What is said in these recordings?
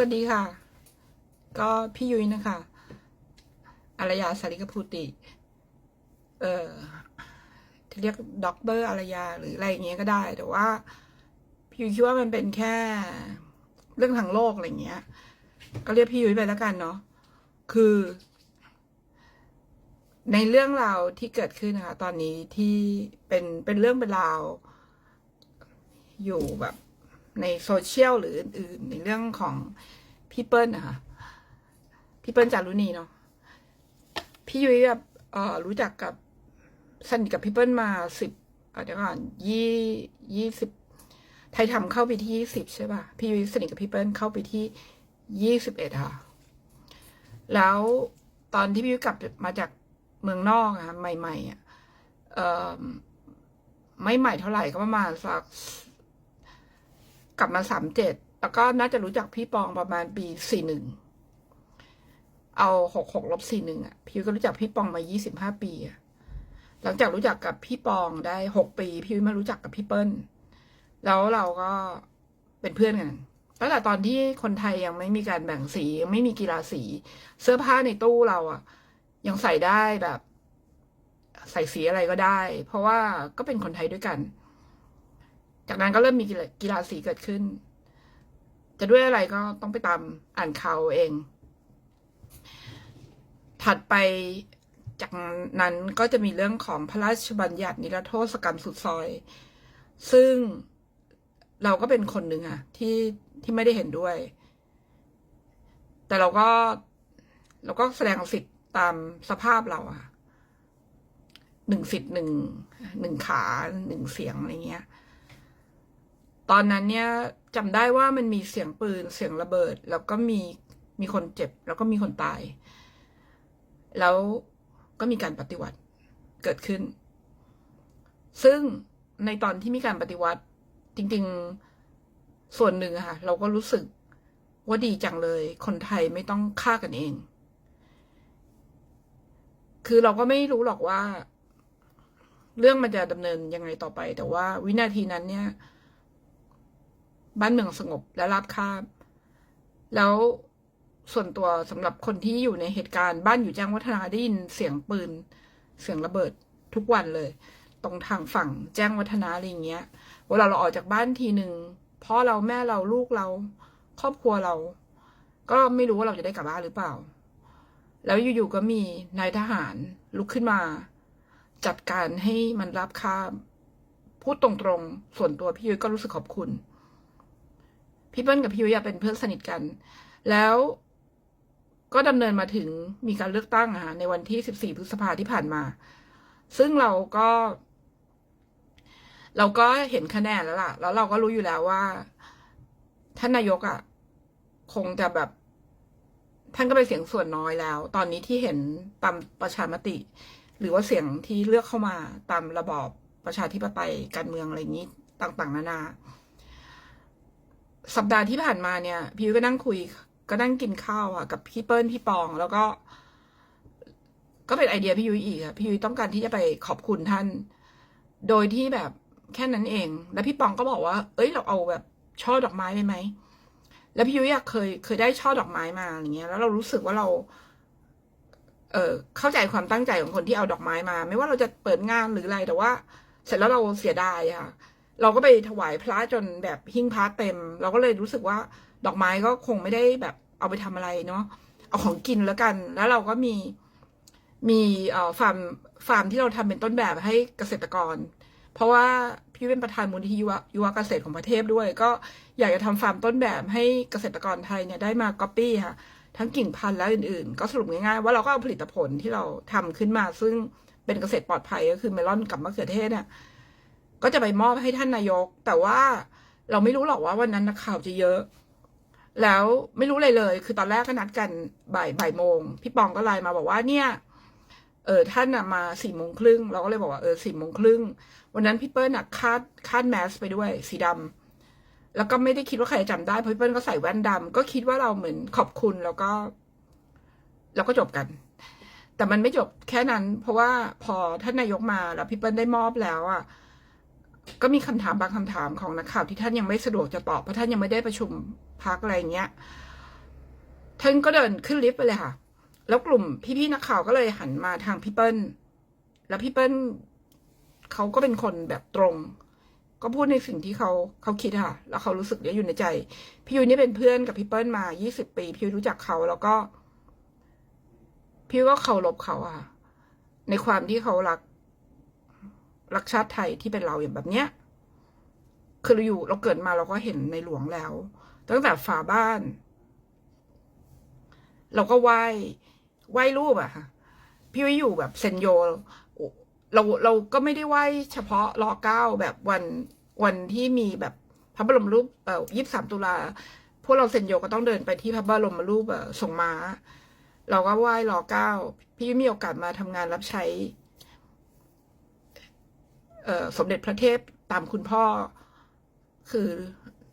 วัสดีค่ะ ก็พี่ยุ้ยนะคะอารยาสาริกภูติ เอ่อที่เรียกด็อกเตอร์อารยาหรืออะไรอย่างเงี้ยก็ได้ แต่ว่า พี่ยุ้ยคิดว่ามันเป็นแค่เรื่องทางโลกอะไรเงี้ย ก็เรียกพี่ยุ้ยไปแล้วกันเนาะ คือ ในเรื่องราวที่เกิดขึ้นนะคะ ตอนนี้ที่เป็นเป็นเรื่องเป็นราว อยู่แบบ ในโซเชียลหรืออื่นๆในเรื่องของพี่เปิ้ลนะคะพี่เปิ้ลจารุณีเนาะพี่ยุ้ยแบบเอ่อรู้จักกับสนิทกับพี่เปิ้ลมาสิบเดี๋ยวก่อนยี่ยี่สิบไทยทำเข้าไปที่ยี่สิบใช่ป่ะพี่ยุ้ยสนิทกับพี่เปิ้ลเข้าไปที่ยี่สิบเอ็ดค่ะ แล้วตอนที่พี่ยุ้ยกลับมาจากเมืองนอกอะใหม่ๆอะเอ่อไม่ใหม่เท่าไหร่ก็ประมาณสัก กลับมาสามเจ็ดแล้วก็น่าจะรู้จักพี่ปองประมาณปีสี่หนึ่งเอาหกหกลบสี่หนึ่งอะ พี่ก็รู้จักพี่ปองมายี่สิบห้าปีอะหลังจากรู้จักกับพี่ปองได้หกปี พี่มารู้จักกับพี่เปิ้ล แล้วเราก็เป็นเพื่อนกันตั้งแต่ตอนที่คนไทยยังไม่มีการแบ่งสียังไม่มีกีฬาสี เสื้อผ้าในตู้เราอะ ยังใส่ได้แบบ ใส่สีอะไรก็ได้ เพราะว่าก็เป็นคนไทยด้วยกัน จากนั้นก็เริ่มมีกีฬาสีเกิดขึ้น จะด้วยอะไรก็ต้องไปตามอ่านข่าวเอง ถัดไปจากนั้นก็จะมีเรื่องของพระราชบัญญัตินิรโทษกรรมสุดซอย ซึ่งเราก็เป็นคนหนึ่งอะที่ที่ไม่ได้เห็นด้วย แต่เราก็เราก็แสดงสิทธิ์ตามสภาพเราอะหนึ่งสิทธิ์หนึ่งหนึ่งขาหนึ่งเสียงอะไรเงี้ย ตอนนั้นเนี่ยจำได้ว่ามันมีเสียงปืนเสียงระเบิด แล้วก็มีมีคนเจ็บ แล้วก็มีคนตาย แล้วก็มีการปฏิวัติเกิดขึ้น ซึ่งในตอนที่มีการปฏิวัติ จริง ๆ ส่วนหนึ่งอะค่ะ เราก็รู้สึกว่าดีจังเลย คนไทยไม่ต้องฆ่ากันเอง คือเราก็ไม่รู้หรอกว่า เรื่องมันจะดำเนินยังไงต่อไป แต่ว่าวินาทีนั้นเนี่ย บ้านเมืองสงบและราบคาบ แล้วส่วนตัวสำหรับคนที่อยู่ในเหตุการณ์บ้านอยู่แจ้งวัฒนาได้ยินเสียงปืน เสียงระเบิดทุกวันเลย ตรงทางฝั่งแจ้งวัฒนาอะไรเงี้ยเวลาเราออกจากบ้านทีหนึ่งพ่อเราแม่เราลูกเรา ครอบครัวเรา ก็ไม่รู้ว่าเราจะได้กลับบ้านหรือเปล่า แล้วอยู่ๆก็มีนายทหารลุกขึ้นมา จัดการให้มันรับคาพูดตรงๆ ส่วนตัวพี่ยุ้ยก็รู้สึกขอบคุณ พี่เปิ้ลกับพี่ยุ้ยเป็นเพื่อนสนิทกัน แล้วก็ดำเนินมาถึงมีการเลือกตั้งอะในวันที่ 14 พฤษภาที่ผ่านมา ซึ่งเราก็ เราก็เห็นคะแนนแล้วล่ะ แล้วเราก็รู้อยู่แล้วว่า ท่านนายกอะคงจะแบบ ท่านก็เป็นเสียงส่วนน้อยแล้ว ตอนนี้ที่เห็นตามประชามติ หรือว่าเสียงที่เลือกเข้ามาตามระบอบประชาธิปไตยการเมืองอะไรอย่างนี้ต่าง ๆ นานา สัปดาห์ที่ผ่านมาเนี่ย พี่ยุ้ยก็นั่งคุย ก็นั่งกินข้าวอะกับพี่เปิ้ลพี่ปอง แล้วก็ ก็เป็นไอเดียพี่ยุ้ยอีกอะพี่ยุ้ยต้องการที่จะไปขอบคุณท่าน โดยที่แบบแค่นั้นเอง แล้วพี่ปองก็บอกว่า เอ้ยเราเอาแบบช่อดอกไม้ไปไหม แล้วพี่ยุ้ยเคยเคยได้ช่อดอกไม้มาอย่างเงี้ย แล้วเรารู้สึกว่าเรา เออเข้าใจความตั้งใจของคนที่เอาดอกไม้มา ไม่ว่าเราจะเปิดงานหรืออะไรแต่ว่า เสร็จแล้วเราเสียดายอะ เราก็ไปถวายพระจนแบบหิ้งพระเต็ม เราก็เลยรู้สึกว่าดอกไม้ก็คงไม่ได้แบบเอาไปทำอะไรเนาะเอาของกินแล้วกัน แล้วเราก็มีมีเอ่อฟาร์มฟาร์มที่เราทำเป็นต้นแบบให้เกษตรกร เพราะว่าพี่เป็นประธานมูลนิธิยุวยุวเกษตรของประเทศด้วย ก็อยากจะทำฟาร์มต้นแบบให้เกษตรกรไทยเนี่ยได้มาก๊อปปี้ค่ะทั้งกิ่งพันธุ์และอื่นๆ ก็สรุปง่ายๆว่าเราก็เอาผลิตผลที่เราทำขึ้นมา ซึ่งเป็นเกษตรปลอดภัยก็คือเมลอนกับมะเขือเทศเนี่ย ก็จะไปมอบให้ท่านนายก แต่ว่าเราไม่รู้หรอกว่าวันนั้นนักข่าวจะเยอะ แล้วไม่รู้เลยเลย คือตอนแรกก็นัดกันบ่ายบ่ายโมง พี่ปองก็ไลน์มาบอกว่าเนี่ย เออท่านมาสี่โมงครึ่งเราก็เลยบอกว่าเออสี่โมงครึ่งวันนั้นพี่เปิ้ลน่ะคาดคาดแมสไปด้วย สีดำแล้วก็ไม่ได้คิดว่าใครจำได้เพราะพี่เปิ้ลก็ใส่แว่นดำก็คิดว่าเราเหมือนขอบคุณแล้วก็แล้วก็จบกัน แต่มันไม่จบแค่นั้น เพราะว่าพอท่านนายกมาแล้วพี่เปิ้ลได้มอบแล้วอะ ก็มีคำถามบางคำถามของนักข่าวที่ท่านยังไม่สะดวกจะตอบเพราะท่านยังไม่ได้ประชุมพักอะไรเงี้ย ท่านก็เดินขึ้นลิฟต์ไปเลยค่ะ แล้วกลุ่มพี่ๆนักข่าวก็เลยหันมาทางพี่เปิ้ล แล้วพี่เปิ้ลเขาก็เป็นคนแบบตรง ก็พูดในสิ่งที่เขาเขาคิดค่ะ แล้วเขารู้สึกเนี่ยอยู่ในใจ พี่ยุ้ยนี่เป็นเพื่อนกับพี่เปิ้ลมา 20 ปี พี่ยุ้ยรู้จักเขาแล้วก็ พี่ยูก็เคารพเขาอะค่ะในความที่เขารัก รักชาติไทยที่เป็นเราอย่างแบบเนี้ยคือเราอยู่เราเกิดมาเราก็เห็นในหลวงแล้ว ตั้งแต่ฝาบ้าน เราก็ไหว้ไหว้รูปอะค่ะ พี่วิอยู่แบบเซนโย เราเราก็ไม่ได้ไหว้เฉพาะรอเก้าแบบวันวันที่มีแบบพระบรมรูปเอ่อยี่สามตุลาพวกเราเซนโยก็ต้องเดินไปที่พระบรมรูปเอ่อทรงม้า เราก็ไหว้รอเก้า พี่มีโอกาสมาทำงานรับใช้ สมเด็จพระเทพตามคุณพ่อ คือ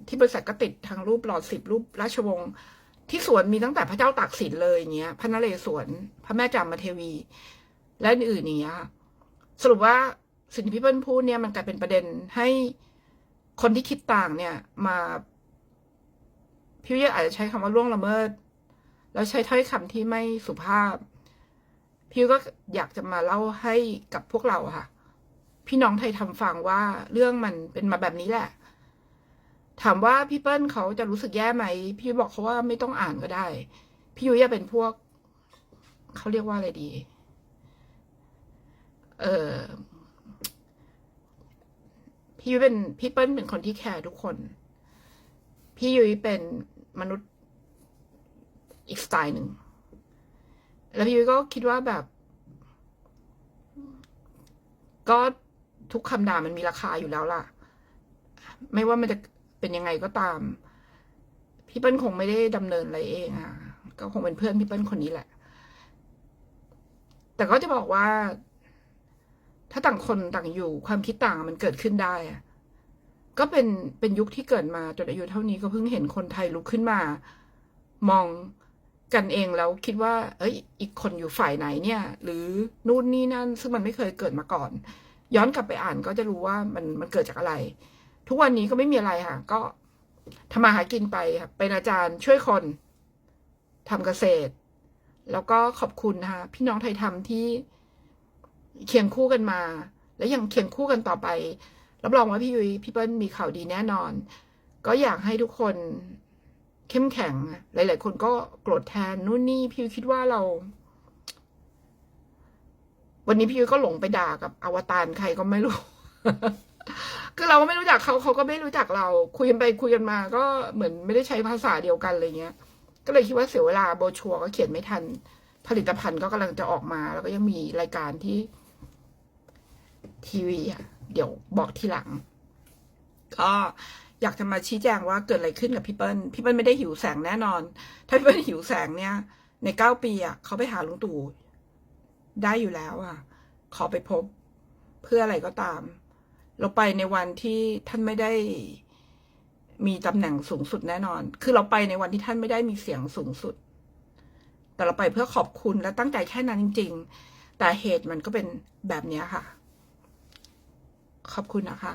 ที่บริษัทก็ติดทางรูปหลอดสิบรูปราชวงศ์ที่สวนมีตั้งแต่พระเจ้าตากสินเลยอย่างเงี้ย พระนเรศวรพระแม่จามเทวี และอื่นๆอย่างเงี้ยสรุปว่าสิ่งที่พี่เปิ้ลพูดเนี่ยมันกลายเป็นประเด็นให้คนที่คิดต่างเนี่ยมาพี่วิอาจจะใช้คำว่าล่วงละเมิด แล้วใช้ถ้อยคำที่ไม่สุภาพ พี่ก็อยากจะมาเล่าให้กับพวกเราค่ะ พี่น้องไทยทำฟังว่าเรื่องมันเป็นมาแบบนี้แหละ ถามว่าพี่เปิ้ลเขาจะรู้สึกแย่ไหม พี่บอกเขาว่าไม่ต้องอ่านก็ได้ พี่ยุ้ยจะเป็นพวก เขาเรียกว่าอะไรดี เออพี่ยุ้ยเป็นพี่เปิ้ลเป็นคนที่แคร์ทุกคน พี่ยุ้ยเป็นมนุษย์อีกสไตล์หนึ่ง แล้วพี่ยุ้ยก็คิดว่าแบบก็ ทุกคำด่ามันมีราคาอยู่แล้วล่ะ ไม่ว่ามันจะเป็นยังไงก็ตาม พี่เปิ้ลคงไม่ได้ดำเนินอะไรเองอะ ก็คงเป็นเพื่อนพี่เปิ้ลคนนี้แหละ แต่ก็จะบอกว่า ถ้าต่างคนต่างอยู่ความคิดต่างมันเกิดขึ้นได้อะก็เป็นเป็นยุคที่เกิดมาจนอายุเท่านี้ก็เพิ่งเห็นคนไทยลุกขึ้นมา มองกันเองแล้วคิดว่า เอ้ย อีกคนอยู่ฝ่ายไหนเนี่ย หรือนู่นนี่นั่น ซึ่งมันไม่เคยเกิดมาก่อน ย้อนกลับไปอ่านก็จะรู้ว่ามันมันเกิดจากอะไร ทุกวันนี้ก็ไม่มีอะไรค่ะ ก็ทำมาหากินไปค่ะเป็นอาจารย์ช่วยคนทำเกษตร แล้วก็ขอบคุณนะคะพี่น้องไทยทำที่เคียงคู่กันมา และยังเคียงคู่กันต่อไป รับรองว่าพี่ยุ้ยพี่เปิ้ลมีข่าวดีแน่นอน ก็อยากให้ทุกคนเข้มแข็ง หลาย ๆ คนก็โกรธแทนนู่นนี่พี่ยุ้ยคิดว่าเรา วันนี้พี่ยุ้ยก็หลงไปด่ากับอวตารใครก็ไม่รู้ คือเราก็ไม่รู้จักเขาเขาก็ไม่รู้จักเรา คุยกันไปคุยกันมา ก็เหมือนไม่ได้ใช้ภาษาเดียวกันอะไรเงี้ย ก็เลยคิดว่าเสียเวลาโบชัวก็เขียนไม่ทัน ผลิตภัณฑ์ก็กำลังจะออกมา แล้วก็ยังมีรายการที่ ทีวีอะ เดี๋ยวบอกทีหลัง ก็อยากจะมาชี้แจงว่าเกิดอะไรขึ้นกับพี่เปิ้ล พี่เปิ้ลไม่ได้หิวแสงแน่นอน ถ้าพี่เปิ้ลหิวแสงเนี่ย ในเก้าปีอะเขาไปหาลุงตู่ ได้อยู่แล้วอะ ขอไปพบเพื่ออะไรก็ตาม เราไปในวันที่ท่านไม่ได้มีตำแหน่งสูงสุดแน่นอน คือเราไปในวันที่ท่านไม่ได้มีเสียงสูงสุด แต่เราไปเพื่อขอบคุณและตั้งใจแค่นั้นจริง ๆ แต่เหตุมันก็เป็นแบบนี้ค่ะ ขอบคุณนะคะ